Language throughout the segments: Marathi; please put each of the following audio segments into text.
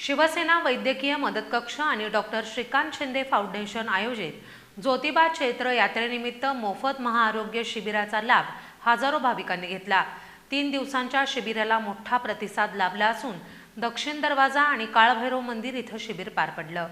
शिवसेना वैद्यकीय मदत कक्ष आणि डॉक्टर श्रीकांत शिंदे फाउंडेशन आयोजित ज्योतिबा चैत्र यात्रेनिमित्त मोफत महाआरोग्य शिबिराचा लाभ हजारो भाविकांनी घेतला. तीन दिवसांच्या शिबिराला मोठा प्रतिसाद लाभला असून दक्षिण दरवाजा आणि काळभैरव मंदिर इथं शिबिर पार पडलं.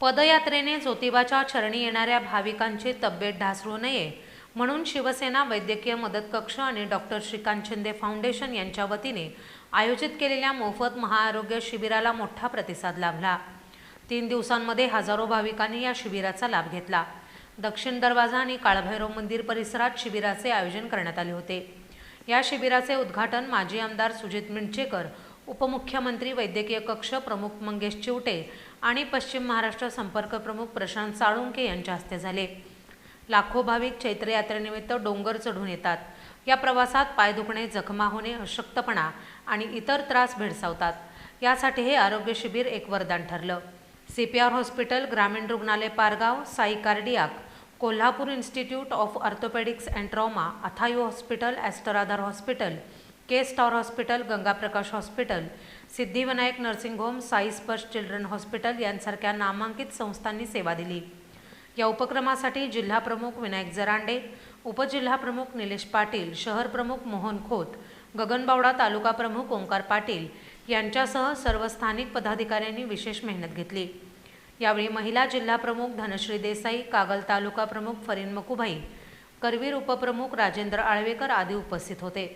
पदयात्रेने ज्योतिबाच्या चरणी येणाऱ्या भाविकांची तब्येत ढासळू नये म्हणून शिवसेना वैद्यकीय मदत कक्ष आणि डॉक्टर श्रीकांत शिंदे फाउंडेशन यांच्या वतीने आयोजित केलेल्या मोफत महाआरोग्य शिबिराला मोठा प्रतिसाद लाभला. तीन दिवसांमध्ये हजारो भाविकांनी या शिबिराचा लाभ घेतला. दक्षिण दरवाजा आणि काळभैरव मंदिर परिसरात शिबिराचे आयोजन करण्यात आले होते. या शिबिराचे उद्घाटन माजी आमदार सुजित मिणचेकर उपमुख्यमंत्री वैद्यकीय कक्ष प्रमुख मंगेश चिवटे आणि पश्चिम महाराष्ट्र संपर्क प्रमुख प्रशांत साळुंके यांच्या हस्ते झाले. लाखो भाविक चैत्र यात्रेनिमित्त डोंगर चढून येतात. या प्रवासात पाय दुखणे जखमा होणे अशक्तपणा आणि इतर त्रास भेडसावतात. यासाठी हे आरोग्य शिबिर एक वरदान ठरलं. सी पी आर हॉस्पिटल ग्रामीण रुग्णालय Pargaon Sai cardiac Kolhapur institute of orthopaedics and trauma Athayu hospital ॲस्टरधार hospital K star hospital Gangaprakash hospital Siddhivinayak nursing home Sai Sparsh children hospital यांसारख्या नामांकित संस्थांनी सेवा दिली. या उपक्रमासाठी जिल्हाप्रमुख विनायक जरांडे उपजिल्हाप्रमुख निलेश पाटील शहर प्रमुख मोहन खोत गगनबावडा तालुका प्रमुख ओंकार पाटील यांच्यासह सर्व स्थानिक पदाधिकाऱ्यांनी विशेष मेहनत घेतली. यावेळी महिला जिल्हाप्रमुख धनश्री देसाई कागल तालुका प्रमुख फरीन मकुभाई करवीर उपप्रमुख राजेंद्र आळवेकर आदी उपस्थित होते.